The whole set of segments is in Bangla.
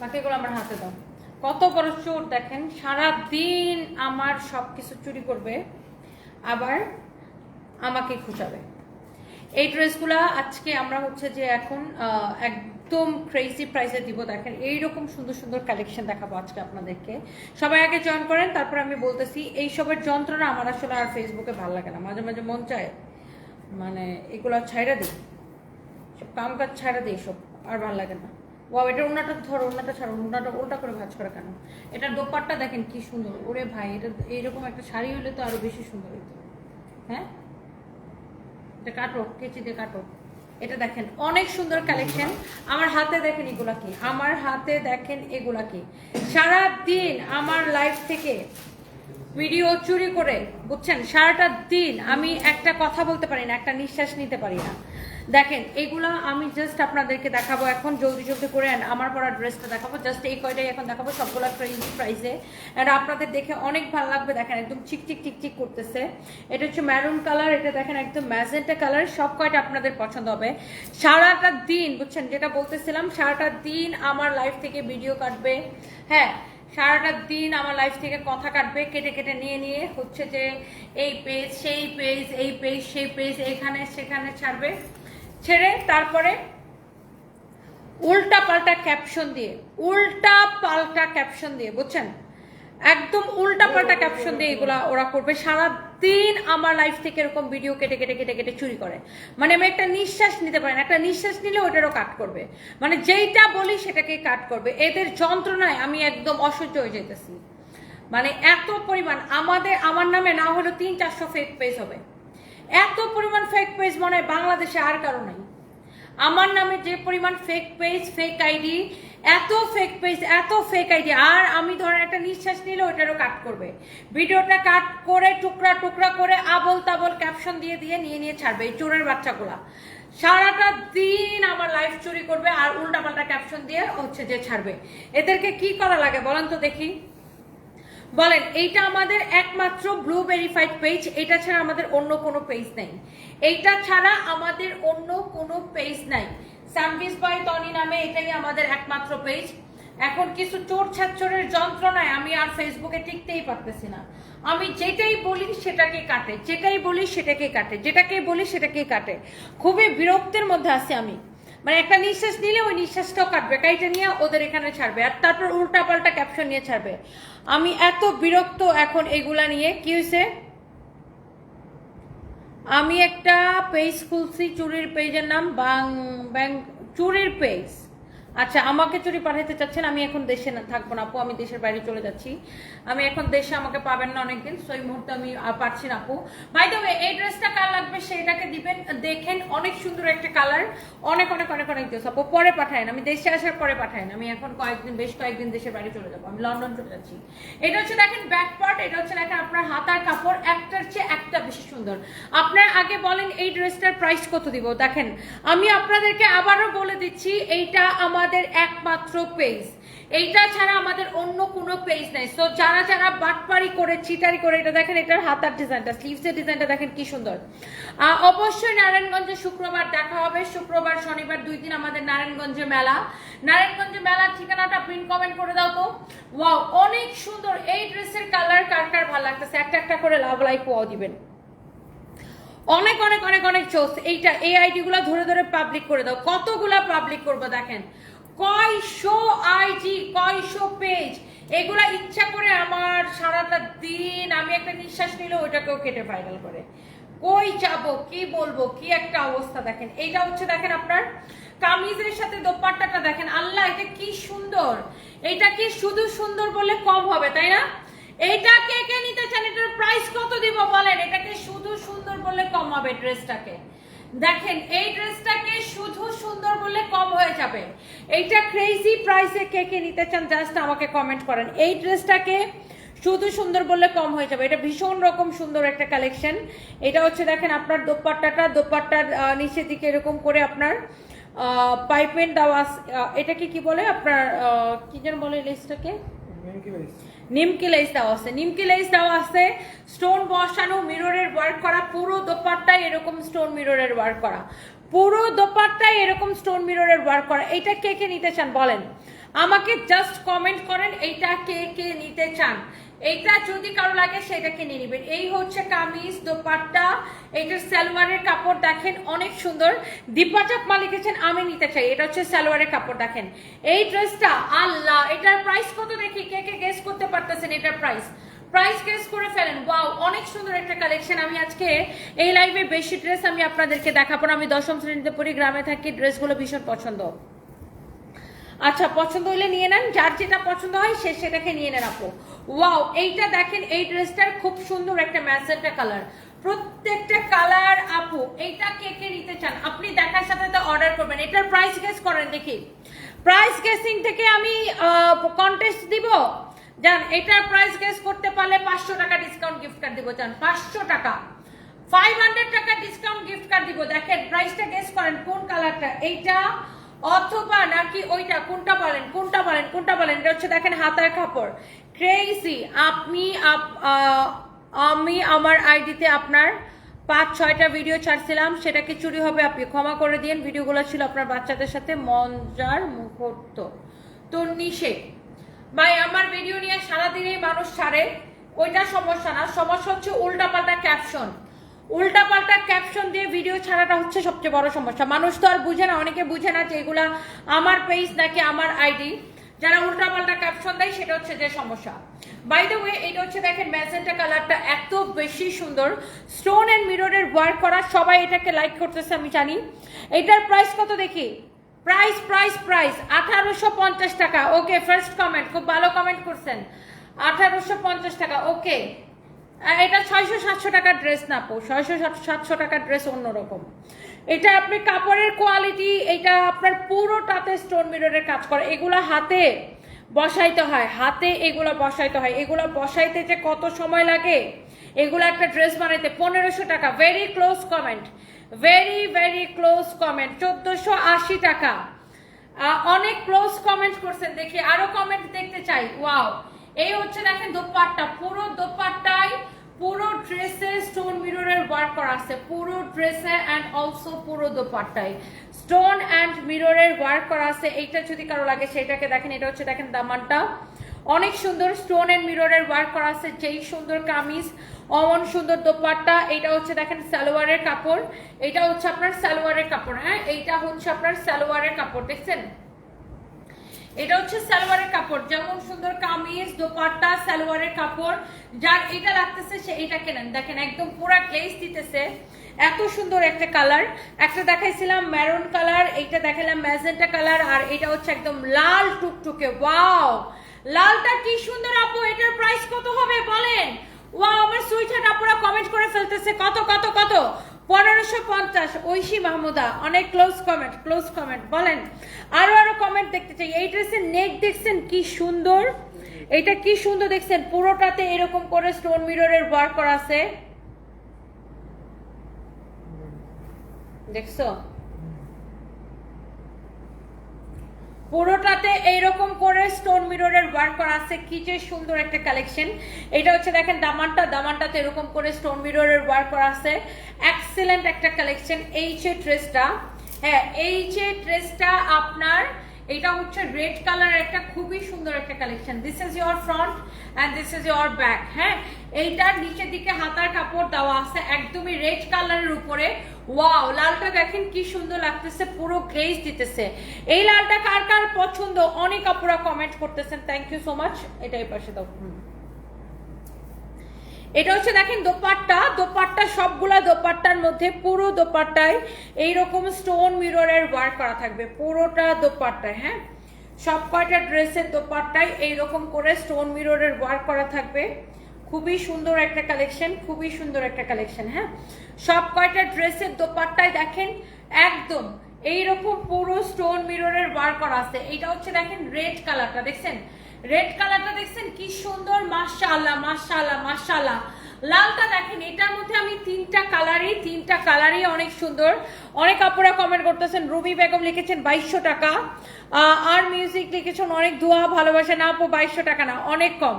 বাকিগুলো আমার হাতে দাও। কত বড় চোর দেখেন সারা দিন আমার সব কিছু চুরি করবে, আবার আমাকে খুঁজাবে এই ড্রেসগুলো আজকে আমরা হচ্ছে যে এখন একদম ক্রেজি প্রাইসে দিব। দেখেন, এইরকম সুন্দর সুন্দর কালেকশন দেখাবো আজকে আপনাদেরকে। সবাই আগে জয়েন করেন, তারপর আমি বলতেছি, এই সবের যন্ত্রণা আমার আসলে আর ফেসবুকে ভালো লাগে না। মাঝে মাঝে মন চায় মানে এগুলো ছাইড়া দিই। সব কাম কাজ ছাড়া দিই সব আর ভালো লাগে না। ও এটা ওনাটা ধরো ওনাটা ছাড়ো ওনাটা উল্টা করে ভাজ করে কেন? এটা দোপাট্টা দেখেন কি সুন্দর। ওরে ভাই, এটা এইরকম একটা শাড়ি হলে তো আরও বেশি সুন্দর হতো হ্যাঁ? এটা কাটো, কেচি দিয়ে কাটো। এটা দেখেন, অনেক সুন্দর কালেকশন আমার হাতে দেখেন এগুলা কি? আমার হাতে দেখেন এগুলা কি? সারা দিন আমার লাইফ থেকে ভিডিও চুরি করে, বুঝছেন? সারাটা দিন আমি একটা কথা বলতে পারি না, একটা নিঃশ্বাস নিতে পারি না। দেখেন, এগুলো আমি জাস্ট আপনাদেরকে দেখাবো এখন, জলদি জলদি করে আমার পরা ড্রেসটা দেখাবো জাস্ট এই কয়টাই এখন দেখাবো, সবগুলো ক্রেজি প্রাইসে আর আপনাদের দেখে অনেক ভালো লাগবে, দেখেন, একদম চিক চিক চিক চিক করতেছে। এটা হচ্ছে ম্যারুন কালার এটা দেখেন, একদম ম্যাজেন্টা কালার সব কয়টা আপনাদের পছন্দ হবে। সারাটা দিন, বুঝছেন, যেটা বলতেছিলাম, সারাটা দিন আমার লাইফ থেকে ভিডিও কাটবে। হ্যাঁ সারাটা দিন আমার লাইফ থেকে কথা কাটবে, কেটে কেটে নিয়ে নিয়ে, হচ্ছে যে এই পেজ সেই পেজ এই পেজ সেই পেজ এখানে, সেখানে ছাড়বে। ছেড়ে তারপরে উল্টা পাল্টা ক্যাপশন দিয়ে, উল্টা পাল্টা ক্যাপশন দিয়ে, বুঝছেন? একদম উল্টা পাল্টা ক্যাপশন দিয়ে এগুলা ওরা করবে। সারা দিন আমার লাইফ থেকে এরকম ভিডিও কেটে কেটে কেটে কেটে চুরি করে। মানে আমি একটা নিঃশ্বাস নিতে পারি না। একটা নিঃশ্বাস নিলে ওটারও কাট করবে। মানে যেইটা বলি সেটাকে কাট করবে। এদের যন্ত্রণায় আমি একদম অসহ্য হয়ে যেতেছি মানে এত পরিমাণ, আমাদের, আমার নামে না হলেও তিন, চারশো ফেক পেজ হবে। এত পরিমাণ ফেক পেজ মনে হয় বাংলাদেশে আর কারও নাই। আমার নামে যে পরিমাণ ফেক পেজ ফেক আইডি এত ফেক পেজ এত ফেক আইডি আর আমি ধরেন একটা নিঃশ্বাস নিলে ওটারও কাট করবে। ভিডিওটা কাট করে টুকরা টুকরা করে আবল তাবল ক্যাপশন দিয়ে দিয়ে নিয়ে নিয়ে ছাড়বে এই চোরের বাচ্চাগুলা। সারাটা দিন আমার লাইফ চুরি করবে আর উল্টাপাল্টা ক্যাপশন দিয়ে হচ্ছে যে ছাড়বে। এদেরকে কি করা লাগে বলেন তো দেখি। বলেন, এইটা আমাদের একমাত্র ব্লু ভেরিফাইড পেজ এটা ছাড়া আমাদের অন্য কোনো পেজ নেই। এইটা ছাড়া আমাদের অন্য কোনো পেজ নাই। সামভিস বয় টনি নামে এটাই আমাদের একমাত্র পেজ এখন কিছু চোর ছাচ্চরের যন্ত্রণায় আমি আর ফেসবুকে টিকতেই পারতেছি না। আমি যেটাই বলি সেটাকে কাটে, যেটাই বলি সেটাকে কাটে, যেটাকে বলি সেটাকে কাটে। খুবই বিরক্তের মধ্যে আছি আমি। মানে একটা নিঃশ্বাস নিলে ওই নিঃশ্বাসটাও কাটবে কাইটা নিয়ে ওদের এখানে ছাড়বে। আর তারপর উল্টা পাল্টা ক্যাপশন নিয়ে ছাড়বে। আমি এত বিরক্ত এখন এগুলা নিয়ে। কি হয়েছে আমি একটা পেজ খুলছি, চুরির পেজের নাম বাং, ব্যাং, চুরির পেজ আচ্ছা আমাকে চুরি পাঠাইতে চাচ্ছেন, আমি এখন দেশে না, থাকব না, আপু, আমি দেশের বাইরে চলে যাচ্ছি। আমি এখন দেশে আমাকে পাবেন না অনেকদিন সো এই মুহূর্তে আমি পারছি না, আপু। বাই দ্য এই ড্রেসটা কার লাগবে সেটাকে দিবেন, দেখেন, অনেক সুন্দর একটা কালার অনেক অনেক অনেক অনেক দিস আপু, পরে পাঠায়েন, আমি দেশে আসার পরে পাঠায়েন, আমি এখন কয়েকদিন, বেশ কয়েকদিন দেশের বাইরে চলে যাব, আমি লন্ডন চলে যাচ্ছি। এটা হচ্ছে দেখেন ব্যাক পার্ট এটা হচ্ছে দেখেন আপনার হাতার কাপড়, একটার চেয়ে একটা বেশি সুন্দর। আপনার আগে বলেন এই ড্রেসটার প্রাইস কত দিব, দেখেন, আমি আপনাদেরকে আবারও বলে দিচ্ছি, এইটা আমাদের একমাত্র পেজ এইটা ছাড়া আমাদের অন্য কোনো পেজ নাই। সো যারা যারা বাটপারি করে, চিটারি করে, এটা দেখেন, এটার হাতার ডিজাইনটা স্লিভসের ডিজাইনটা দেখেন কি সুন্দর। অবশ্যই নারায়ণগঞ্জে শুক্রবার দেখা হবে। শুক্রবার, শনিবার দুই দিন আমাদের নারায়ণগঞ্জে মেলা। নারায়ণগঞ্জে মেলার ঠিকানাটা প্রিন্ট কমেন্ট করে দাও তো। ওয়াও অনেক সুন্দর। এই ড্রেসের কালার কার কার ভালো লাগতেছে? একটা একটা করে লাভ লাইক ওয়াও দিবেন। অনেক অনেক অনেক অনেক চোস এইটা, এই আইডি গুলা ধরে ধরে পাবলিক করে দাও। কতগুলা পাবলিক করব দেখেন? কয়শো আইডি কয়শো পেজ। এগুলা ইচ্ছা করে আমার সারাটা দিন আমি একটা নিঃশ্বাস নিলে ওইটাকেও কেটে ভাইরাল করে। কই যাব, কি বলব, কি একটা অবস্থা দেখেন। এইটা হচ্ছে দেখেন আপনার কামিজের সাথে দোপাট্টাটা দেখেন। আল্লাহ, এটা কি সুন্দর। এটা কি শুধু সুন্দর বললে কম হবে, তাই না? এইটা কে কে নিতে চান, এটার প্রাইস কত দিব বলেন? এটাকে শুধু সুন্দর বললে কম হবে ড্রেসটাকে দেখেন, এই ড্রেসটাকে শুধু সুন্দর বললে কম হয়ে যাবে। এইটা ক্রেজি প্রাইসে কে কে নিতে চান জাস্ট আমাকে কমেন্ট করেন। এই ড্রেসটাকে শুধু সুন্দর বললে কম হয়ে যাবে। এটা ভীষণ রকম সুন্দর একটা কালেকশন এটা হচ্ছে, দেখেন, আপনার দোপাট্টাটা, দোপাট্টার নিচের দিকে এরকম করে আপনার পাইপেন দেওয়া এটাকে কি বলে আপনার কি যেন বলে লেসটাকে নিমকি লেস দেওয়া আছে নিমকিলাইস দেওয়া আছে স্টোন বসানো মিররের ওয়ার্ক করা, পুরো দোপারটাই এরকম স্টোন মিররের ওয়ার্ক করা। পুরো দোপারটাই এরকম স্টোন মিররের ওয়ার্ক করা। এটা কে কে নিতে চান বলেন? আমাকে জাস্ট কমেন্ট করেন, এইটা কে কে নিতে চান? এইটা যদি কারও লাগে, সেটা কিনে নেবেন। এই হচ্ছে কামিজ দোপাট্টা। এইটার সালোয়ারের কাপড় দেখেন, অনেক সুন্দর। দীপা চাকমা লিখেছেন, আমি নিতে চাই। এটা হচ্ছে সালোয়ারের কাপড়, দেখেন। এই ড্রেসটা, আল্লাহ, এটার প্রাইস কত দেখি? কে কে গেস করতে পারতেছেন এটার প্রাইস প্রাইস গেস করে ফেলেন। ওয়াও অনেক সুন্দর একটা কালেকশন আমি আজকে এই লাইভে বেশি ড্রেস আমি আপনাদেরকে দেখাবো আমি দশম শ্রেণীতে পড়ি, গ্রামে থাকি ড্রেসগুলো ভীষণ পছন্দ। আচ্ছা পছন্দ হলে নিয়ে নেন, যার যেটা পছন্দ হয় সে সেটাকে নিয়ে নেন আপু। ওয়াও, এইটা দেখেন, এই ড্রেসটার খুব সুন্দর একটা ম্যাজেন্টা কালার। প্রত্যেকটা কালার আপু, এইটা কে কে নিতে চান? আপনি দেখার সাথে তো অর্ডার করবেন। এটার প্রাইস গেস করেন দেখি। প্রাইস গেসিং থেকে আমি কন্টেস্ট দিব। জান এটার প্রাইস গেস করতে পারলে পাঁচশো টাকা ডিসকাউন্ট গিফট কার্ড দিব, জান, পাঁচশো টাকা। ফাইভ হান্ড্রেড টাকা ডিসকাউন্ট গিফট কার্ড দিব। দেখেন প্রাইসটা গেস করেন, কোন কালারটা? এইটা অথবা নাকি ওইটা, কোনটা বলেন কোনটা বলেন কোনটা বলেন? এটা হচ্ছে দেখেন হাতার কাপড়। ক্রেজি আপনি আপ- আমি আমার আইডিতে আপনার পাঁচ, ছয়টা ভিডিও ছাড়ছিলাম সেটাকে চুরি হবে আপনি ক্ষমা করে দিন। ভিডিওগুলো ছিল আপনার বাচ্চাদের সাথে মজার মুহূর্ত। তো নিষে ভাই, আমার ভিডিও নিয়ে সারাদিনেই মানুষ ছাড়ে। ওইটা সমস্যা না। সমস্যা হচ্ছে উল্টাপাল্টা ক্যাপশন উল্টাপাল্টা ক্যাপশন দিয়ে ভিডিও ছাড়াটা হচ্ছে সবচেয়ে বড় সমস্যা। মানুষ তো আর বুঝে না, অনেকে বুঝে না যে এগুলা আমার পেজ নাকি আমার আইডি যারা উল্টাপাল্টা ক্যাপশন দেয়, সেটা হচ্ছে যে সমস্যা। বাই দ্য ওয়ে এটা হচ্ছে দেখেন ম্যাজেন্টা কালারটা এত বেশি সুন্দর। স্টোন এন্ড মিররের ওয়ার্ক করা, সবাই এটাকে লাইক করতেছে, আমি জানি। এটার প্রাইস কত দেখি? প্রাইস প্রাইস প্রাইস আঠারোশো পঞ্চাশ টাকা। ওকে ফার্স্ট কমেন্ট খুব ভালো কমেন্ট করছেন। আঠারোশো পঞ্চাশ টাকা ওকে এটা ছয়শো সাতশো টাকার ড্রেস না পো, ছয়শো সাতশো টাকার ড্রেস অন্যরকম। এটা আপনি কাপড়ের কোয়ালিটি এটা আপনার পুরোটাতে স্টোন মিররের কাজ করে। এগুলো হাতে বসাইতে হয়, হাতে এগুলো বসাইতে হয়। এগুলো বসাইতে যে কত সময় লাগে, এগুলো একটা ড্রেস বানাইতে পনেরোশো টাকা। Very close comment very very close comment চোদ্দশো আশি টাকা। অনেক ক্লোজ কমেন্ট করছেন, দেখি আরও কমেন্ট দেখতে চাই। ওয়াও এই হচ্ছে দেখেন দোপাট্টা। পুরো দোপাট্টায় পুরো ড্রেসে স্টোন মিররের ওয়ার্ক করা আছে। পুরো ড্রেসে অ্যান্ড অলসো পুরো দোপাট্টায়। স্টোন অ্যান্ড মিররের ওয়ার্ক করা আছে। এইটা যদি কারও লাগে, সেটাকে দেখেন, এটা হচ্ছে দেখেন দামানটা। অনেক সুন্দর স্টোন এন্ড মিররের ওয়ার্ক করা আছে। যেই সুন্দর কামিজ, অমন সুন্দর দোপাট্টা। এটা হচ্ছে দেখেন সালোয়ারের কাপড়। এটা হচ্ছে আপনার সালোয়ারের কাপড় হ্যাঁ? এইটা হচ্ছে আপনার সালোয়ারের কাপড়, দেখছেন? এটা হচ্ছে সালোয়ারের কাপড়। যেমন সুন্দর কামিজ, দোপাট্টা, সালোয়ারের কাপড়। যার এটা লাগতেছে, সে এটা কেনেন। দেখেন, একদম পুরা গ্লেজ দিতেছে। এত সুন্দর একটা কালার। একটা দেখাইছিলাম মেরুন কালার, এইটা দেখালাম ম্যাজেন্টা কালার, আর এটা হচ্ছে একদম লাল টুকটুকে। ওয়াও! লালটা কি সুন্দর আপু? এটার প্রাইস কত হবে বলেন? ওয়াও, আমার সুইটার আপুরা কমেন্ট করে ফেলতেছে। কত কত কত? পনেরোশো পঞ্চাশ, ঐশী মাহমুদা, অনেক ক্লোজ কমেন্ট ক্লোজ কমেন্ট বলেন। আরও আরও কমেন্ট দেখতে চাই। এই ড্রেসের নেক দেখছেন কি সুন্দর? এটা কি সুন্দর দেখছেন? পুরোটাতে এরকম করে স্টোন মিররের ওয়ার্ক করা আছে। দেখছ? পুরোটাতে এইরকম করে স্টোন মিররের ওয়ার্ক করা আছে। কি যে সুন্দর একটা কালেকশন এটা হচ্ছে দেখেন দামানটা। দামানটাতে এরকম করে স্টোন মিররের ওয়ার্ক করা আছে। এক্সেলেন্ট একটা কালেকশন এই যে ড্রেসটা হ্যাঁ এই যে ড্রেসটা আপনার, এটা হচ্ছে রেড কালার একটা খুবই সুন্দর একটা collection this is your front and this is your back হ্যাঁ? এইটার নিচের দিকে হাতার কাপড় দেওয়া আছে, একদমই রেড কালারের উপরে। ওয়াও লালটা দেখেন কি সুন্দর লাগতেছে, পুরো গ্লেজ দিতেছে। এই লালটা কার কার পছন্দ? অনেক আপুরা কমেন্ট করতেছেন থ্যাংক ইউ সো মাচ এটাই পাশে দাও। এটা হচ্ছে দেখেন দোপাট্টা দোপাট্টা সবগুলা দোপাট্টার মধ্যে পুরো দোপাট্টায় এইরকম স্টোন মিররের ওয়ার্ক করা থাকবে, পুরোটা দোপাট্টায় হ্যাঁ? সব কয়টা ড্রেসের দোপাট্টায় এইরকম করে স্টোন মিররের ওয়ার্ক করা থাকবে। খুবই সুন্দর একটা কালেকশন খুবই সুন্দর একটা কালেকশন হ্যাঁ? সব কয়টা ড্রেসের দোপাট্টায় দেখেন? একদম এইরকম পুরো স্টোন মিররের ওয়ার্ক করা আছে। এটা হচ্ছে দেখেন রেড কালারটা দেখছেন? রেড কালারটা দেখছেন? কি সুন্দর, মাশাআল্লাহ মাশাআল্লাহ মাশাআল্লাহ। লালটা দেখেন, এটার মধ্যে আমি তিনটা কালারই তিনটা কালারই অনেক সুন্দর। অনেক আপুরা কমেন্ট করতেছেন রুবি বেগম লিখেছেন বাইশশো টাকা। আর মিউজিক লিখেছেন অনেক দোয়া, ভালোবাসা। না আপু, বাইশশো টাকা না, অনেক কম।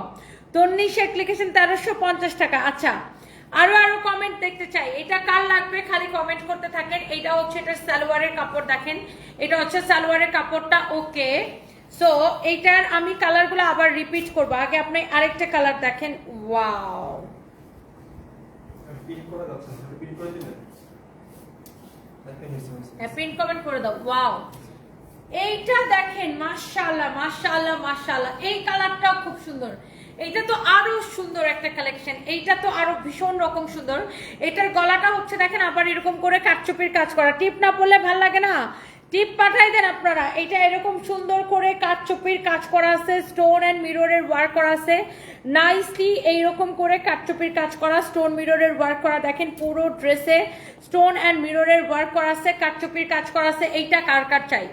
তন্নি শেখ লিখেছেন তেরোশো পঞ্চাশ টাকা। আচ্ছা আরও আরও কমেন্ট দেখতে চাই। এটা কার লাগবে? খালি কমেন্ট করতে থাকেন। এটা হচ্ছে এটা সালোয়ারের কাপড় দেখেন। এটা হচ্ছে সালোয়ারের কাপড়টা ওকে। সো এইটার আমি কালারগুলো আবার রিপিট করব। আগে আপনি আরেকটা কালার দেখেন। ওয়াও হ্যাঁ প্রিন্ট কমেন্ট করে দাও। ওয়াও এইটা দেখেন মাশাআল্লাহ মাশাআল্লাহ মাশাআল্লাহ। এই কালারটাও খুব সুন্দর। এইটা তো আরও সুন্দর একটা কালেকশন এইটা তো আরও ভীষণ রকম সুন্দর। এটার গলাটা হচ্ছে, দেখেন, আবার এরকম করে কাটচুপির কাজ করা। টিপ না পড়লে ভালো লাগে না। টিপ পাঠাই দেন আপনারা। এটা এরকম সুন্দর করে কাঠচুপির কাজ করা আছে স্টোন অ্যান্ড মিররের ওয়ার্ক করা আছে। নাইসলি এইরকম করে কাঠচুপির কাজ করা স্টোন মিররের ওয়ার্ক করা। দেখেন, পুরো ড্রেসে স্টোন অ্যান্ড মিররের ওয়ার্ক করা আছে কাঠচুপির কাজ করা আছে। এইটা কার কার চাই?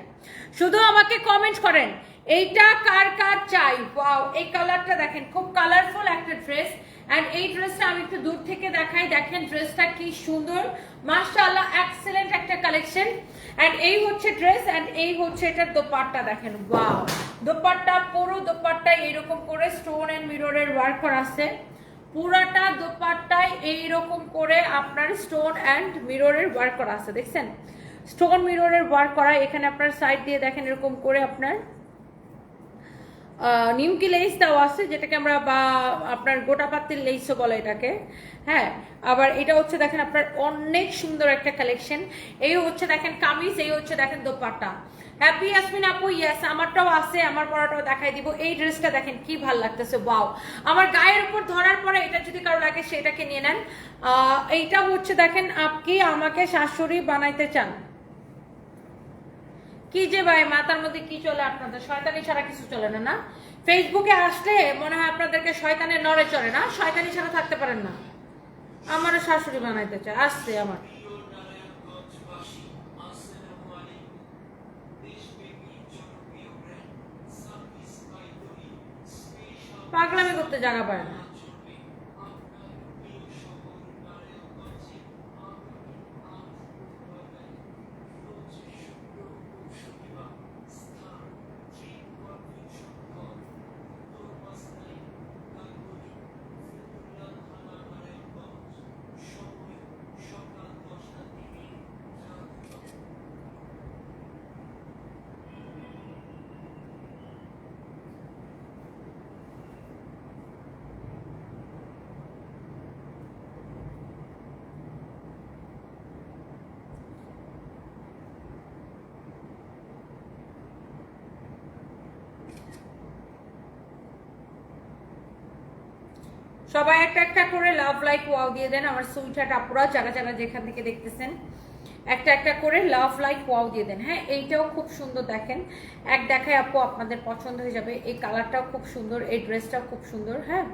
শুধু আমাকে কমেন্ট করেন। এইটা কার কার চাই? ওয়াও এই কালারটা দেখেন, খুব কালারফুল একটা ড্রেস এন্ড এই ড্রেসটা আমি একটু দূর থেকে দেখাই। দেখেন ড্রেসটা কি সুন্দর। মাশাআল্লাহ এক্সেলেন্ট একটা কালেকশন এন্ড এই হচ্ছে ড্রেস এন্ড এই হচ্ছে এটার দোপাট্টা, দেখেন। ওয়াও দোপাট্টা, পুরো দোপাট্টা এরকম করে স্টোন এন্ড মিররের ওয়ার্ক করা আছে। পুরাটা দোপাট্টায় এইরকম করে আপনার স্টোন অ্যান্ড মিররের ওয়ার্ক করা আছে, দেখছেন? স্টোন মিররের ওয়ার্ক করা, এখানে আপনার সাইড দিয়ে দেখেন এরকম করে আপনার নিমকি লেস দেওয়া আছে, যেটাকে আমরা বা আপনার গোটা পাতির লেসও বলে এটাকে। হ্যাঁ আবার এটা হচ্ছে দেখেন আপনার অনেক সুন্দর একটা কালেকশন এই হচ্ছে দেখেন কামিজ, এই হচ্ছে দেখেন দোপাট্টা। হ্যাপি ইয়াসমিন আপু ইয়েস আমারটাও আছে, আমার পরাটাও দেখাই দিব। এই ড্রেসটা দেখেন কি ভালো লাগতেছে ওয়াও আমার গায়ের উপর ধরার পরে এটা যদি কারও লাগে সেটাকে নিয়ে নেন। এইটা হচ্ছে দেখেন আপনি আমাকে শাশুড়ি বানাইতে চান। কি যে ভাই, মাথার মধ্যে কি চলে আপনাদের? শয়তানি ছাড়া কিছু চলে না না? ফেসবুকে আসলে মনে হয় আপনাদেরকে শয়তানের নড়ে চলে না? শয়তানি ছাড়া থাকতে পারেন না। আমারও শাশুড়ি বানাইতে চায়, আসছে আমার। পাগলামি করতে জায়গা পায় না। সবাই একটা একটা করে লাভ লাইক ওয়াও দিয়ে দেন, আমার সুইটার আপুরা যারা যারা যেখান থেকে দেখতেছেন, একটা একটা করে লাভ লাইক ওয়াও দিয়ে দেন। হ্যাঁ এইটাও খুব সুন্দর দেখেন। এক দেখায় আপু আপনাদের পছন্দ হয়ে যাবে। এই কালারটাও খুব সুন্দর, এই ড্রেসটাও খুব সুন্দর হ্যাঁ?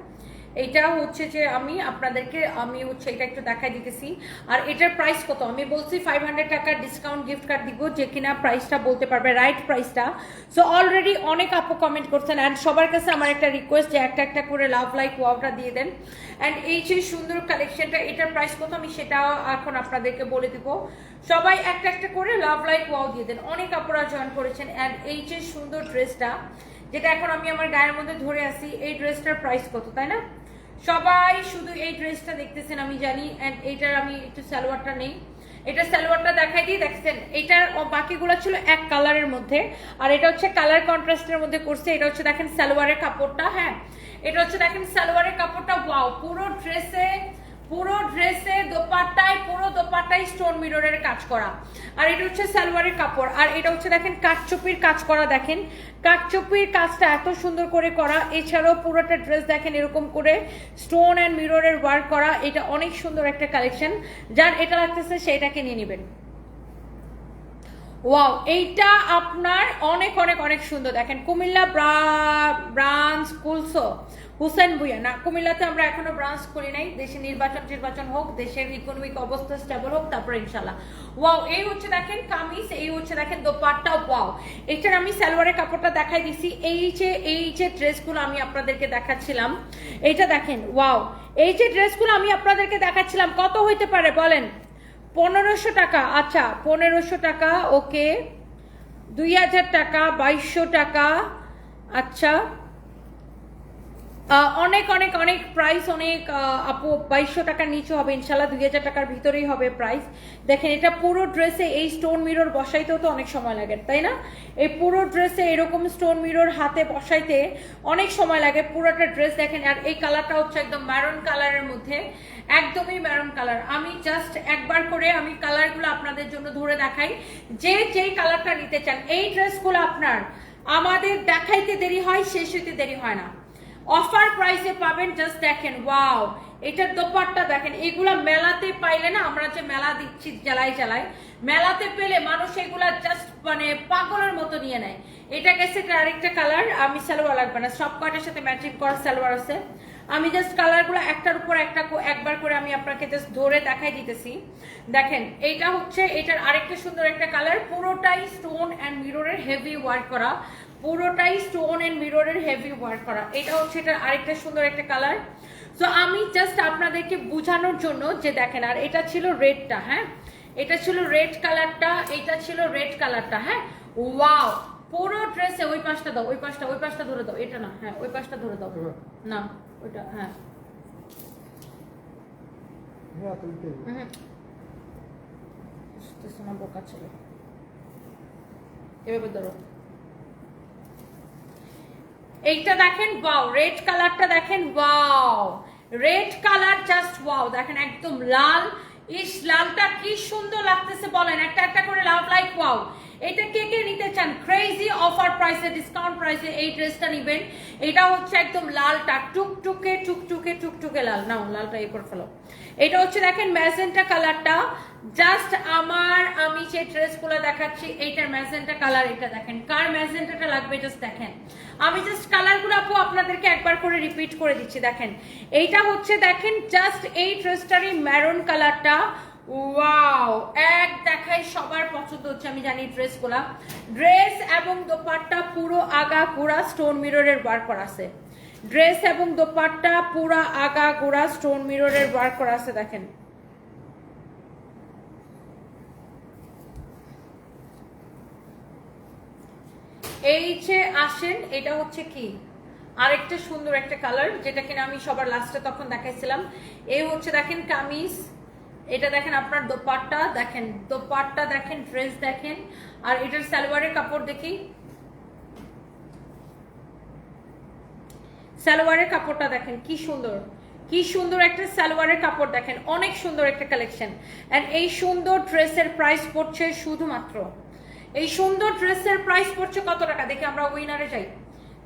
এইটা হচ্ছে যে আমি আপনাদেরকে, আমি হচ্ছে এটা একটু দেখাই দিতেছি। আর এটার প্রাইস কত? আমি বলছি ফাইভ হান্ড্রেড টাকার ডিসকাউন্ট গিফট কার্ড দিব, যে কিনা প্রাইসটা বলতে পারবে রাইট প্রাইসটা সো অলরেডি অনেক আপু কমেন্ট করছেন অ্যান্ড সবার কাছে আমার একটা রিকোয়েস্ট যে একটা একটা করে লাভ লাইক ওয়াওটা দিয়ে দেন। অ্যান্ড এই যে সুন্দর কালেকশনটা এটার প্রাইস কত? আমি সেটাও এখন আপনাদেরকে বলে দিব। সবাই একটা একটা করে লাভ লাইক ওয়াও দিয়ে দেন। অনেক আপুরা জয়েন করেছেন অ্যান্ড এই যে সুন্দর ড্রেসটা যেটা এখন আমি আমার গায়ের মধ্যে ধরে আসি এই ড্রেসটার প্রাইস কত, তাই না? সবাই শুধু এই ড্রেসটা দেখতেছেন, আমি জানি এন্ড এইটার আমি একটু সালোয়ারটা নেই। এটা সালোয়ারটা দেখাই দিই, দেখছেন? এটার বাকিগুলো ছিল এক কালারের মধ্যে, আর এটা হচ্ছে কালার কন্ট্রাস্টের মধ্যে করছে। এটা হচ্ছে দেখেন সালোয়ারের কাপড়টা হ্যাঁ? এটা হচ্ছে দেখেন সালোয়ারের কাপড়টা ওয়াও পুরো ড্রেসে পুরো ড্রেসে দোপাট্টায়, পুরো দোপাট্টায় স্টোন মিররের কাজ করা। আর এটা হচ্ছে সালোয়ারের কাপড়। আর এটা হচ্ছে দেখেন কাঠচুপির কাজ করা দেখেন। কাঠচুপির কাজটা এত সুন্দর করে করা। এছাড়াও পুরোটা ড্রেস দেখেন, এরকম করে স্টোন অ্যান্ড মিররের ওয়ার্ক করা। এটা অনেক সুন্দর একটা কালেকশন যার এটা লাগতেছে সেটাকে নিয়ে নেবেন। ওয়াও এইটা আপনার অনেক অনেক অনেক সুন্দর। দেখেন, কুমিল্লা ব্রাঞ্চ খুলছো হুসেন ভুইয়া। না, কুমিল্লাতে আমরা এখনও ব্রাঞ্চ করি নাই। দেশে নির্বাচন নির্বাচন হোক, দেশের ইকোনমিক অবস্থা স্টেবল হোক, তারপরে ইনশাল্লাহ ওয়াও এই হচ্ছে দেখেন কামিজ, এই হচ্ছে দেখেন দোপাট্টা। ওয়াও এটার আমি সালোয়ারের কাপড়টা দেখাই দিছি। এই যে এই যে ড্রেসগুলো আমি আপনাদেরকে দেখাচ্ছিলাম, এইটা দেখেন ওয়াও এই যে ড্রেসগুলো আমি আপনাদেরকে দেখাচ্ছিলাম, কত হইতে পারে বলেন? পনেরোশো টাকা আচ্ছা পনেরোশো টাকা ওকে দুই হাজার টাকা, বাইশশো টাকা আচ্ছা অনেক অনেক অনেক প্রাইস অনেক আপু, বাইশশো টাকার নিচে হবে ইনশাল্লাহ দুই হাজার টাকার ভিতরেই হবে প্রাইস দেখেন, এটা পুরো ড্রেসে এই স্টোন মিরর বসাইতেও তো অনেক সময় লাগে, তাই না? এই পুরো ড্রেসে এরকম স্টোন মিরর হাতে বসাইতে অনেক সময় লাগে, পুরোটা ড্রেস দেখেন, আর এই কালারটা হচ্ছে একদম ম্যারন কালারের মধ্যে, একদমই ম্যারন কালার আমি জাস্ট একবার করে আমি কালারগুলো আপনাদের জন্য ধরে দেখাই। যে, যেই কালারটা নিতে চান, এই ড্রেসগুলো আপনার, আমাদের দেখাইতে দেরি হয়, শেষ হইতে দেরি হয় না। অফার প্রাইসে পাবেন জাস্ট দেখেন ওয়াও এটার দোপাট্টা দেখেন, এগুলা মেলাতে পাইলে না, আমরা যে মেলা দিচ্ছি জ্বালাই জ্বালাই মেলাতে পেলে মানুষ এগুলা জাস্ট মানে পাগলের মতো নিয়ে নেয়। এটা গেছে আরেকটা কালার আমি সালোয়ার লাগবে না, সব কয়টার সাথে ম্যাচিং করা সালোয়ার আছে? আমি জাস্ট কালারগুলো একটার উপর একটা একবার করে আমি আপনাকে জাস্ট ধরে দেখাই দিতেছি। দেখেন, এইটা হচ্ছে, এটার আরেকটা সুন্দর একটা কালার পুরোটাই স্টোন অ্যান্ড মিররের হেভি ওয়ার্ক করা। পুরোটাই স্টোন এন্ড মিররের হেভি ওয়ার্ক করা। এটা হচ্ছে এটা আরেকটা সুন্দর একটা কালার সো আমি জাস্ট আপনাদেরকে বোঝানোর জন্য যে দেখেন আর এটা ছিল রেডটা হ্যাঁ? এটা ছিল রেড কালারটা এটা ছিল রেড কালারটা হ্যাঁ? ওয়াও পুরো ড্রেসে ওই পাশটা দাও ওই পাশটা ওই পাশটা ধরে দাও। এটা না হ্যাঁ ওই পাশটা ধরে দাও। না ওইটা হ্যাঁ। হ্যাঁ তুলতে হুম বুঝতেছো না বোকা ছেলে। এভাবে ধরো। এইটা দেখেন ওয়াও রেড কালারটা দেখেন wow red colour just wow দেখেন একদম লাল, ইস, লালটা কি সুন্দর লাগতেছে বলেন, একটা একটা করে লাভ লাইক ওয়াও এটা কে কে নিতে চান? ক্রেজি অফার প্রাইসে ডিসকাউন্ট প্রাইসে এই ড্রেসটা নিবেন। এটা হচ্ছে একদম লালটা টুকটুকে টুকটুকে টুকটুকে লাল। নাও, লালটা এ করে ফেলো। এটা হচ্ছে দেখেন ম্যাজেন্টা কালারটা। জাস্ট আমার, আমি যে ড্রেসগুলো দেখাচ্ছি, এইটার ম্যাজেন্টা কালার এটা দেখেন। কার ম্যাজেন্টাটা লাগবে জাস্ট দেখেন। আমি জাস্ট কালারগুলো আপু আপনাদেরকে একবার করে রিপিট করে দিচ্ছি, দেখেন। এইটা হচ্ছে দেখেন, জাস্ট এই ড্রেসটারই ম্যারন কালারটা। ওয়াও এক দেখায় সবার পছন্দ হচ্ছে, আমি জানি ড্রেস এবং দোপাট্টা পুরো আগা গোড়া স্টোন মিররের আছে। ড্রেস এবং দোপাট্টা পুরো আগা গোড়া স্টোন মিররের করা আছে, দেখেন। এই যে আসেন, এটা হচ্ছে কি? আরেকটা সুন্দর একটা কালার যেটা কিনা আমি সবার লাস্টে তখন দেখাইছিলাম। এই হচ্ছে, দেখেন কামিজ। এটা দেখেন আপনার দোপাট্টা, দেখেন দোপাট্টা দেখেন ড্রেস দেখেন, আর এটার সালোয়ারের কাপড় দেখি। সালোয়ারের কাপড়টা দেখেন, কি সুন্দর কি সুন্দর একটা সালোয়ারের কাপড় দেখেন, অনেক সুন্দর একটা কালেকশন এন্ড এই সুন্দর ড্রেসের প্রাইস পড়ছে শুধুমাত্র। এই সুন্দর ড্রেসের প্রাইস পড়ছে কত টাকা? দেখি আমরা উইনারে যাই।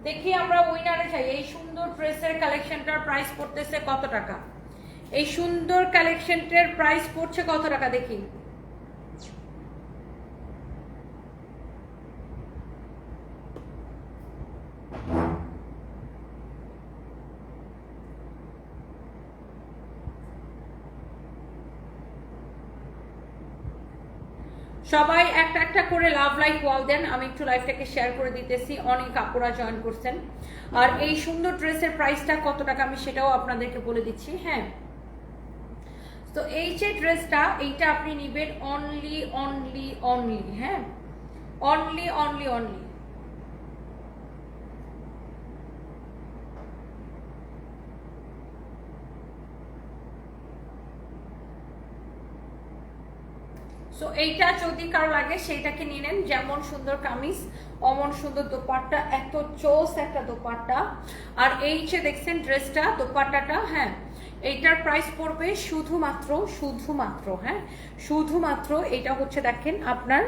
দেখি আমরা উইনারে যাই। এই সুন্দর ড্রেসের কালেকশনটার প্রাইস পড়তেছে কত টাকা? এই সুন্দর কালেকশনটার প্রাইস পড়ছে কত টাকা দেখি? সবাই একটা একটা করে লাভ লাইক ওয়াল দেন। আমি একটু লাইফটাকে শেয়ার করে দিতেছি। অনেক কাপড়া জয়েন করছেন। আর এই সুন্দর ড্রেসের প্রাইসটা কত টাকা আমি সেটাও আপনাদেরকে বলে দিচ্ছি। হ্যাঁ। তো এই যে ড্রেসটা, এইটা আপনি নিবেন অনলি অনলি অনলি হ্যাঁ? অনলি অনলি অনলি সো এইটা যদি কারও লাগে, সেইটাকে নিয়ে নেন। যেমন সুন্দর কামিজ, অমন সুন্দর দোপাট্টা, এত চোস একটা দোপাট্টা। আর এই যে দেখছেন ড্রেসটা, দোপাট্টাটা হ্যাঁ? এইটার প্রাইস পড়বে শুধুমাত্র শুধুমাত্র হ্যাঁ? শুধুমাত্র এটা হচ্ছে দেখেন আপনার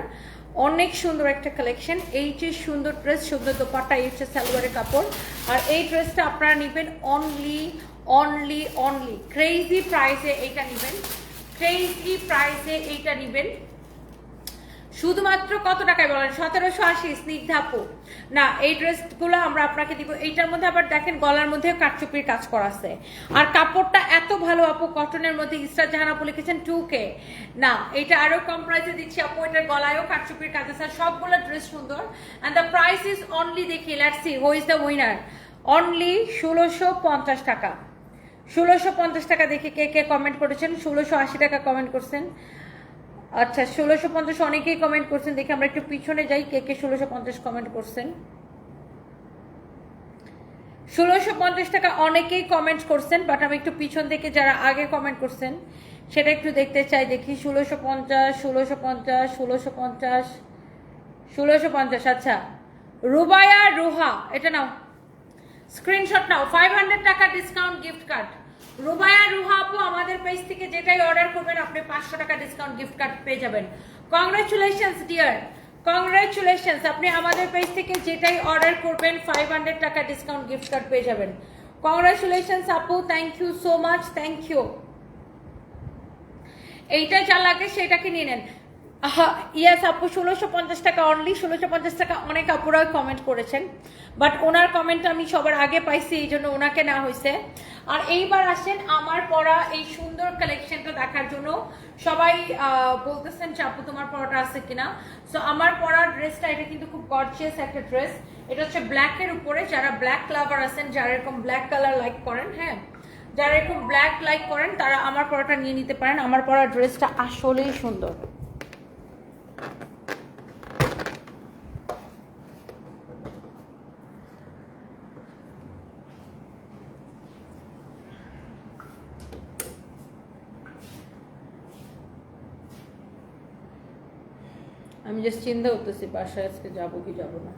অনেক সুন্দর একটা কালেকশন এই যে সুন্দর ড্রেস সুন্দর দোপাটা এই হচ্ছে সালোয়ারের কাপড়। আর এই ড্রেসটা আপনারা নেবেন অনলি অনলি অনলি ক্রেজি প্রাইসে এইটা নেবেন। ক্রেইজি প্রাইসে এইটা নেবেন। শুধুমাত্র কত টাকায় বলেন? সতেরোশো আশি স্নিগ্ধাপু না, এই ড্রেসগুলো আমরা আপনাকে দিব। এইটার মধ্যে আবার দেখেন, গলার মধ্যে কাটচুপির কাজ করা আছে। আর কাপড়টা এত ভালো আপু কটনের মধ্যে ইস্টার জাহান আপু লিখেছেন টু কে না, এটা আরও কম প্রাইসে দিচ্ছি আপু, এটার গলায়ও কাটচুপির কাজ আছে। সবগুলো ড্রেস সুন্দর। And the price is only দেখি let's see who is the winner only ষোলোশো পঞ্চাশ টাকা। ষোলোশো পঞ্চাশ টাকা দেখে কে কে কমেন্ট করেছেন। ষোলোশো আশি টাকা কমেন্ট করছেন। আচ্ছা ষোলোশো পঞ্চাশ অনেকেই কমেন্ট করছেন, দেখি আমরা একটু পিছনে যাই, কে কে ষোলোশো পঞ্চাশ কমেন্ট করছেন। ষোলোশো পঞ্চাশ টাকা অনেকেই কমেন্ট করছেন বাট আমি একটু পিছন থেকে যারা আগে কমেন্ট করছেন, সেটা একটু দেখতে চাই, দেখি ষোলোশো পঞ্চাশ ষোলোশো পঞ্চাশ ষোলোশো পঞ্চাশ ষোলোশো পঞ্চাশ আচ্ছা। রুবায়া রুহা, এটা নাও। স্ক্রিনশট নাও। ফাইভ হান্ড্রেড টাকা discount gift card Rubaya Ruha আপু আমাদের পেজ থেকে যেটাই অর্ডার করবেন, আপনি পাঁচশো টাকা ডিসকাউন্ট গিফট কার্ড পেয়ে যাবেন। কংগ্রেচুলেশনস ডিয়ার কংগ্রেচুলেশনস আপনি আমাদের পেজ থেকে যেটাই অর্ডার করবেন ফাইভ হান্ড্রেড টাকা ডিসকাউন্ট গিফট কার্ড পেয়ে যাবেন। কংগ্রেচুলেশনস আপু thank you so much thank you এইটা যা লাগে সেটাকে নিয়ে নেন। ইয়াস আপু, ষোলোশো পঞ্চাশ টাকা অনলি ষোলোশো পঞ্চাশ টাকা অনেক আপুরাও কমেন্ট করেছেন। বাট ওনার কমেন্ট আমি সবার আগে পাইছি, এই জন্য ওনাকে না হয়েছে আর এইবার আসেন আমার পরা এই সুন্দর কালেকশনটা দেখার জন্য। সবাই বলতেছেন যে, আপু, তোমার পরাটা আছে কিনা? সো আমার পরা ড্রেসটা এটা কিন্তু খুব গর্জিয়াস একটা ড্রেস এটা হচ্ছে ব্ল্যাকের উপরে। যারা ব্ল্যাক লাভার আছেন, যারা এরকম ব্ল্যাক কালার লাইক করেন হ্যাঁ? যারা এরকম ব্ল্যাক লাইক করেন, তারা আমার পরাটা নিয়ে নিতে পারেন। আমার পরা ড্রেসটা আসলেই সুন্দর। আমি জাস্ট চিন্তা করতেছি বাসায় আজকে যাব কি যাব না।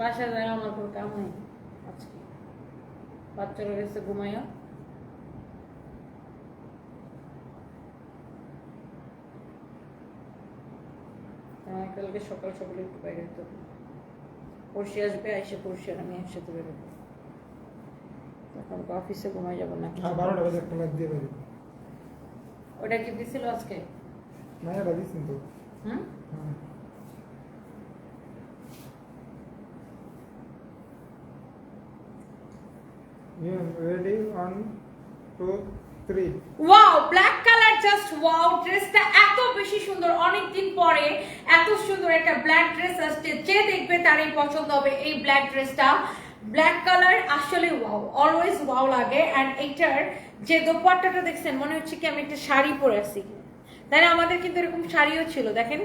বাসায় যায় আমার কোনো কাম নেই আজকে। বাচ্চারা গেছে ঘুমাইয়া আমার কালকে সকাল সকালে একটু বাইরে যেতে হবে। পড়শি আসবে আইসে পড়শি আর আমি একসাথে বেরোবো। তখন অফিসে ঘুমাই যাব না। হ্যাঁ বারোটা বাজে একটা লাইট দিয়ে পারি ওটা কি দিছিল আজকে? তো। হুম? ব্ল্যাক জাস্ট ওয়াও ড্রেসটা এত বেশি সুন্দর। পরে এত সুন্দর একটা ব্ল্যাক ড্রেস আসছে। যে দেখবে তারই পছন্দ হবে এই ব্ল্যাক ড্রেসটা ব্ল্যাক কালার আসলে ওয়াও অলওয়েজ ওয়াও লাগে। অ্যান্ড এইটার যে দোপাট্টাটা দেখছেন, মনে হচ্ছে কি আমি একটা শাড়ি পরে আসি তাই আমাদের কিন্তু এরকম শাড়িও ছিল, দেখেন।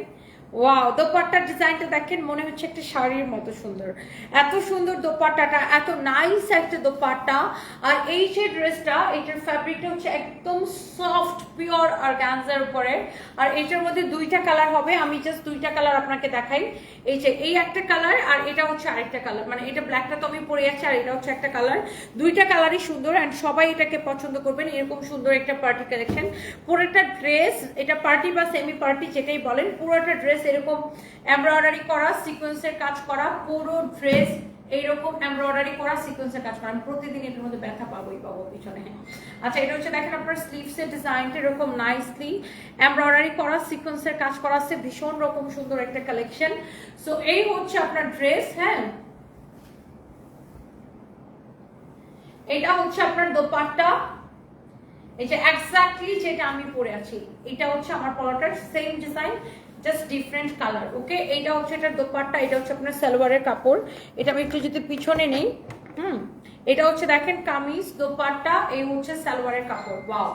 ওয়াও দোপাট্টার ডিজাইনটা দেখেন, মনে হচ্ছে একটা শাড়ির মতো সুন্দর। এত সুন্দর দোপাট্টাটা, এত নাইস একটা দোপাট্টা। আর এই যে ড্রেসটা এটার ফ্যাব্রিকটা হচ্ছে একদম সফট পিওর আর গ্যান্সার উপরে। আর এটার মধ্যে দুইটা কালার হবে, আমি জাস্ট দুইটা কালার আপনাকে দেখাই। এই যে এই একটা কালার আর এটা হচ্ছে আরেকটা কালার মানে এটা ব্ল্যাকটা তো আমি পরে আছি, আর এটা হচ্ছে একটা কালার দুইটা কালারই সুন্দর অ্যান্ড সবাই এটাকে পছন্দ করবেন। এরকম সুন্দর একটা পার্টি কালেকশন পুরোটা ড্রেস এটা পার্টি বা সেমি পার্টি যেটাই বলেন, পুরোটা ড্রেস এরকম এমব্রয়ডারি করা সিকোয়েন্সের কাজ করা, পুরো ড্রেস এইরকম এমব্রয়ডারি করা সিকোয়েন্সের কাজ করা। আমি প্রতিদিন এটার মধ্যে ব্যথা পাবোই, পাবো পিছনে। আচ্ছা এটা হচ্ছে দেখেন আপনার স্লিভসের ডিজাইনটা এরকম নাইসলি এমব্রয়ডারি করা সিকোয়েন্সের কাজ করা আছে ভীষণ রকম সুন্দর একটা কালেকশন সো এই হচ্ছে আপনার ড্রেস হ্যাঁ? এটা হচ্ছে আপনার দোপাট্টা। এই যে এক্স্যাক্টলি যেটা আমি পরে আছি, এটা হচ্ছে আমার পরোটার same design just different colour okay এইটা হচ্ছে এটার দোপাট্টা এটা হচ্ছে আপনার সালোয়ারের কাপড়। এটা আমি একটু যদি পিছনে নেই হুম? এটা হচ্ছে দেখেন কামিজ দোপাট্টা এই হচ্ছে সালোয়ারের কাপড় ওয়াও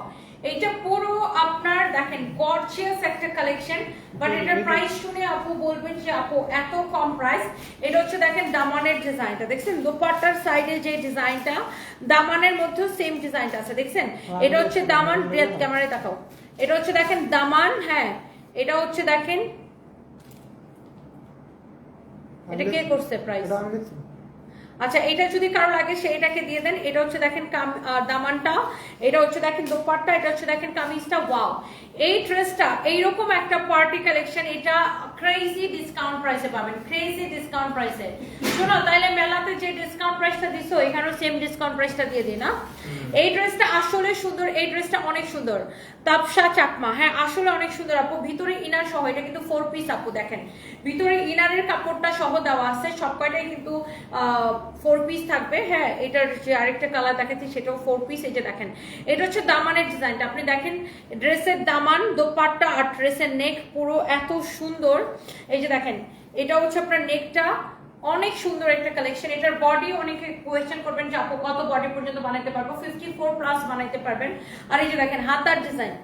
এইটা পুরো আপনার দেখেন গর্জিয়াস একটা কালেকশন বাট এটার প্রাইস শুনে আপু বলবেন যে আপু এত কম প্রাইস এটা হচ্ছে দেখেন দামানের ডিজাইনটা দেখছেন? দোপাট্টার সাইডে যে ডিজাইনটা দামানের মধ্যেও সেম ডিজাইনটা আছে দেখছেন? এটা হচ্ছে দামান ক্যামেরায় দেখাও। এটা হচ্ছে দেখেন দামান হ্যাঁ এটা হচ্ছে দেখেন। এটা কে করছে প্রাইস আচ্ছা এটা যদি কারও লাগে সে এটাকে দিয়ে দেন। এটা হচ্ছে দেখেন দামানটা। এটা হচ্ছে দেখেন দোপাট্টা এটা হচ্ছে দেখেন কামিজটা। ওয়াও! এই ড্রেসটা এইরকম একটা পার্টি কালেকশন এটা ক্রেজি ডিসকাউন্ট প্রাইসে পাবেন ক্রেজি ডিসকাউন্ট প্রাইসে শোনো তাইলে মেলাতে যে ডিসকাউন্ট প্রাইসটা দিছো এখানেও সেম ডিসকাউন্ট প্রাইসটা দিয়ে দিই না? এই ড্রেসটা আসলে সুন্দর এই ড্রেসটা অনেক সুন্দর। তাপসা চাকমা হ্যাঁ আসলে অনেক সুন্দর আপু। ভিতরে ইনার সহ এটা কিন্তু ফোর পিস আপু দেখেন। ভিতরে ইনারের কাপড়টা সহ দেওয়া আছে সব কয়টাই কিন্তু ফোর পিস থাকবে। হ্যাঁ এটার যে আরেকটা কালার দেখাচ্ছি সেটাও ফোর পিস এই যে দেখেন। এটা হচ্ছে দামানের ডিজাইনটা আপনি দেখেন ড্রেসের দামান দোপাট্টা আর ড্রেসের নেক পুরো এত সুন্দর। এই যে দেখেন, এটা হচ্ছে আপনার নেকটা অনেক সুন্দর একটা কালেকশন এটার বডি অনেকে কোয়েশ্চেন করবেন যে আপু কত বডি পর্যন্ত বানাইতে পারব? ফিফটি ফোর প্লাস বানাইতে পারবেন। আর এই যে দেখেন, হাতার ডিজাইন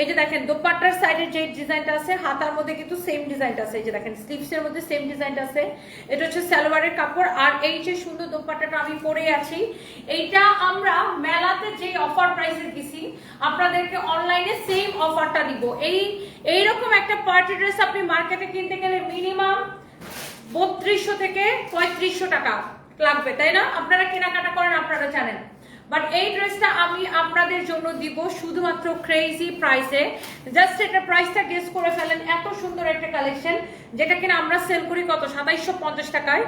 এই যে দেখেন, দোপাট্টার সাইডের যে ডিজাইনটা আছে, হাতার মধ্যে কিন্তু সেম ডিজাইনটা আছে। এই যে দেখেন স্লিভসের মধ্যে সেম ডিজাইনটা আছে। এটা হচ্ছে সালোয়ারের কাপড়। আর এই যে সুন্দর দোপাট্টাটা আমি পরে আছি, এইটা আমরা মেলাতে যে অফার প্রাইসে দিছি, আপনাদেরকে অনলাইনে সেম অফারটা দিব। এই, এইরকম একটা পার্টি ড্রেস আপনি মার্কেটে কিনতে গেলে মিনিমাম বত্রিশশো থেকে পঁয়ত্রিশশো টাকা লাগবে, তাই না? আপনারা কেনাকাটা করেন, আপনারা জানেন। বাট এই ড্রেসটা আমি আপনাদের জন্য দিব শুধুমাত্র ক্রেজি প্রাইসে জাস্ট এটা প্রাইসটা গেস করে ফেলেন, এত সুন্দর একটা কালেকশন যেটা কিনা আমরা সেল করি কত? সাতাইশশো পঞ্চাশ টাকায়।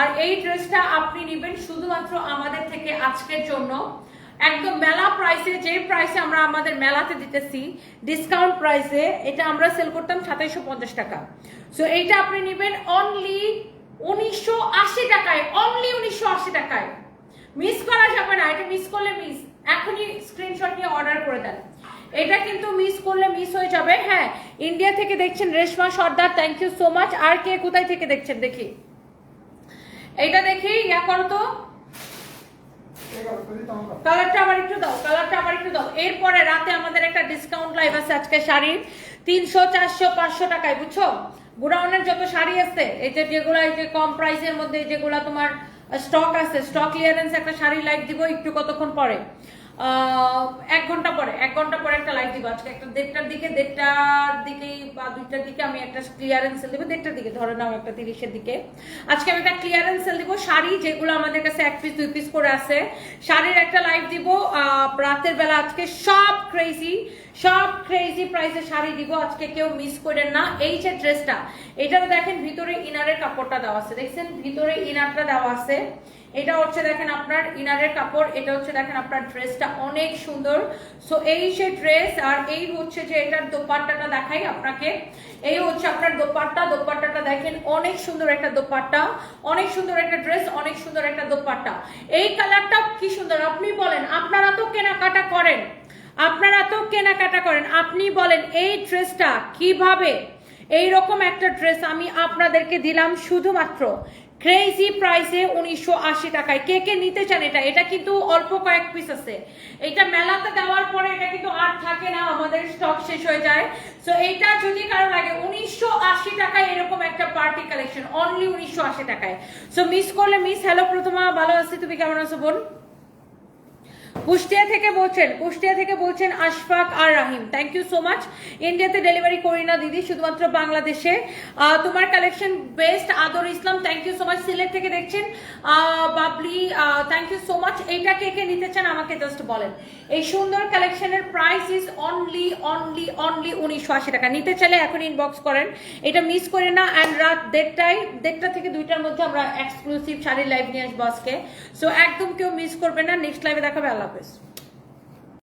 আর এই ড্রেসটা আপনি নেবেন শুধুমাত্র আমাদের থেকে আজকের জন্য। একদম মেলা প্রাইসে যে প্রাইসে আমরা আমাদের মেলাতে দিতেছি ডিসকাউন্ট প্রাইসে এটা আমরা সেল করতাম সাতাইশশো পঞ্চাশ টাকা। সো এইটা আপনি নেবেন অনলি উনিশশো আশি টাকায় অনলি উনিশশো আশি টাকায়। মিস করা যাবে না, এটা মিস করলে মিস এখনই স্ক্রিনশট নিয়ে অর্ডার করে দেন। এটা কিন্তু মিস করলে মিস হয়ে যাবে হ্যাঁ। ইন্ডিয়া থেকে দেখছেন Reshma Sardar thank you so much আর কে কোথায় থেকে দেখছেন, দেখি। এইটা দেখি, ইয়া করো তো। কালারটা একটু দাও কালারটা একটু দাও। এরপরে রাতে আমাদের একটা ডিসকাউন্ট লাইভ আছে আজকে শাড়ির। তিনশো, চারশো, পাঁচশো টাকায়, বুঝছ? যত শাড়ি এই যে যেগুলো যে কম প্রাইসের মধ্যে যেগুলো তোমার স্টক আছে স্টক ক্লিয়ারেন্স একটা শাড়ি লাইট দিব একটু কতক্ষণ পরে। এক ঘণ্টা পরে, এক ঘণ্টা পরে একটা লাইভ দিব। আজকে একটা দেড়টার দিকে দেড়টার দিকে বা দুইটার দিকে আমি একটা ক্লিয়ারেন্স সেল দিব, দেড়টার দিকে, ধরে নাও একটা তিরিশের দিকে। আজকে আমি একটা ক্লিয়ারেন্স সেল দিব, শাড়ি যেগুলো আমাদের কাছে এক পিস দুই পিস করে আছে। শাড়ির একটা লাইভ দিব রাতের বেলা আজকে সব ক্রেজি সব ক্রেজি প্রাইসে শাড়ি দিব। আজকে কেউ মিস করেন না। এই যে ড্রেসটা এটাও দেখেন ভিতরে ইনারের কাপড়টা দেওয়া আছে। দেখছেন? ভিতরে ইনারটা দেওয়া আছে। এটা হচ্ছে দেখেন আপনার ইনারের কাপড়, এটা হচ্ছে দেখেন আপনার ড্রেসটা অনেক সুন্দর। সো এই যে ড্রেস আর এই হচ্ছে যে এটার দোপাট্টাটা দেখাই আপনাকে। এই হচ্ছে আপনার দোপাট্টা, দোপাট্টাটা দেখেন অনেক সুন্দর একটা দোপাট্টা, অনেক সুন্দর একটা ড্রেস অনেক সুন্দর একটা দোপাট্টা। এই কালারটা কি সুন্দর? আপনি বলেন, আপনারা তো কেনাকাটা করেন। আপনারা তো কেনাকাটা করেন। আপনি বলেন, এই ড্রেসটা কীভাবে এই রকম একটা ড্রেস আমি আপনাদেরকে দিলাম শুধুমাত্র। ক্রেজি প্রাইসে উনিশশো আশি টাকায়। কে কে নিতে চান এটা? এটা কিন্তু অল্প কয়েক পিস আছে। এটা মেলাতে দেওয়ার পরে এটা কিন্তু আর থাকে না, আমাদের স্টক শেষ হয়ে যায়। সো এটা যদি কারও লাগে, উনিশশো আশি টাকায় এরকম একটা পার্টি কালেকশন অনলি উনিশশো আশি টাকায়। সো মিস করলে মিস হ্যালো প্রথমা, ভালো আছি, তুমি কেমন আছো, বোন? কুষ্টিয়া থেকে বলছেন, কুষ্টিয়া থেকে বলছেন আশফাক আর Rahim. Thank you so much ইন্ডিয়াতে ডেলিভারি করি না, দিদি, শুধুমাত্র বাংলাদেশে। তোমার collection best Adar Islam thank you so much Sylhet থেকে দেখছেন Babli thank you so much এইটা কে কে নিতে চান আমাকে জাস্ট বলেন। এই সুন্দর কালেকশনের price is only only only উনিশশো আশি টাকা। নিতে চাইলে এখন ইনবক্স করেন। এটা মিস করে না। অ্যান্ড রাত দেড়টায়, দেড়টা থেকে দুইটার মধ্যে আমরা এক্সক্লুসিভ শাড়ির লাইভ নিয়ে আসব আজকে। সো একদম কেউ মিস করবে না। নেক্সট লাইভে দেখাবে আল্লাহ হাফেজ